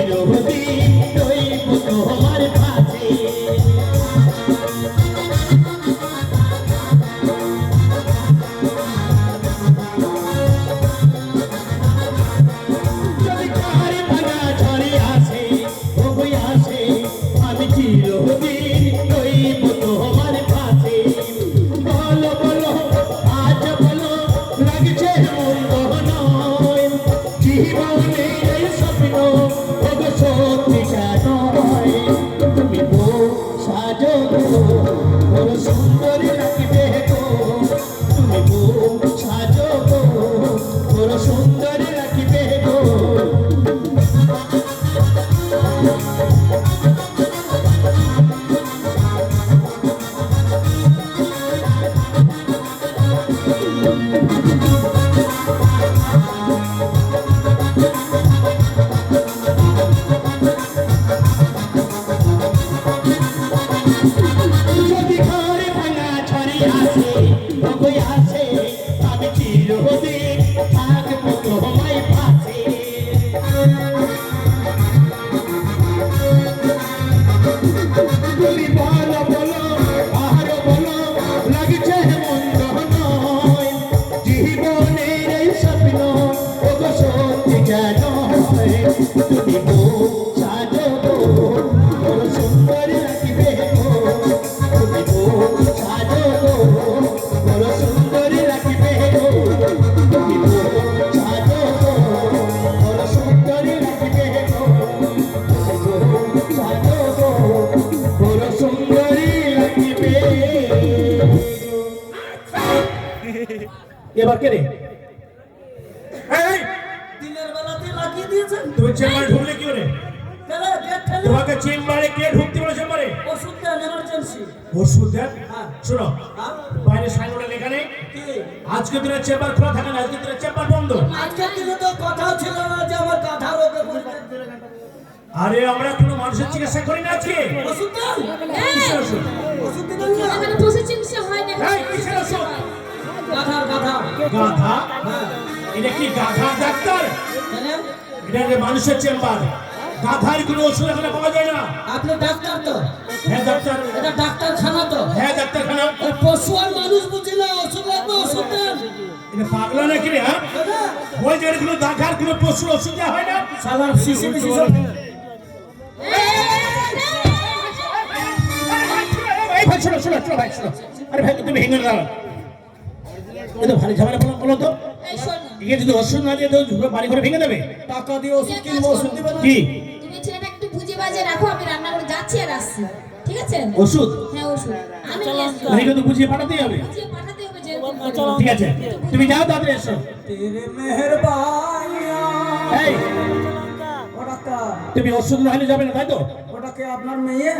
চিরদিন যদি এবার কে রে? দিনের বেলাতে লাগিয়ে দিয়েছেন? তুমি চেম্বারে ঢুকলে কি করে কেন গেট ঠেলে। তোমাকে চেম্বারে কে ঢুকতে বলে চেম্বারে ওষুধ দেন এমার্জেন্সি ওষুধ দেন হ্যাঁ। শোনো? বাইরে সাইনবোর্ডে লেখা নেই। আজকে দিনে চেম্বার খোলা থাকে না আজকে দিনে চেম্বার বন্ধ। আজকের দিনে তো কথা ছিল না যে আমার গাধা রোগে আরে আমরা কোনো মানুষের চিকিৎসা করি না আজকে। ওষুধ দেন? গাধা হ্যাঁ এটা কি গাধা ডাক্তার এটা একটা মানুষের চেম্বার গাধার কোনো ওষুধ এখানে পাওয়া যায় না আপনি ডাক্তার তো হ্যাঁ ডাক্তার এটা ডাক্তারখানা তো হ্যাঁ ডাক্তারখানা পশু আর মানুষ বুঝি না ওষুধ লাগবে ওষুধ দেন এটা পাগলা নাকি রে হ্যাঁ ওই যে কোনো দেখার কোনো পশুর ওষুধ দেওয়া হয় না সালার শিশি এই ভাই শোনো শোনো শোনো ভাই শোনো আরে ভাই তুমি ভেঙে দাও এ তো ভারী ঝামেলা বলো বলো তো? যদি ওষুধ না দিয়ে তো ঝুঁকো বাড়ি করে ভেঙে দেবে। টাকা দিয়ে ওষুধ কিনবো ওষুধ দিবেন না? কি? তুমি ছেলেটা একটু বুঝে বাজে রাখো আমি রান্না করে যাচ্ছি আর আসছি। ঠিক আছে? ওষুধ? হ্যাঁ ওষুধ। আমি নিয়ে কিন্তু বুঝিয়ে পাঠাতেই হবে। বুঝিয়ে পাঠাতে হবে যে ঠিক আছে তুমি যাও তাড়াতাড়ি এসো। তেরে মেহেরবানিয়া। এই। ও তুমি ওষুধ না হলে যাবে না তাই তো? ওটাকে আপনার মেয়ে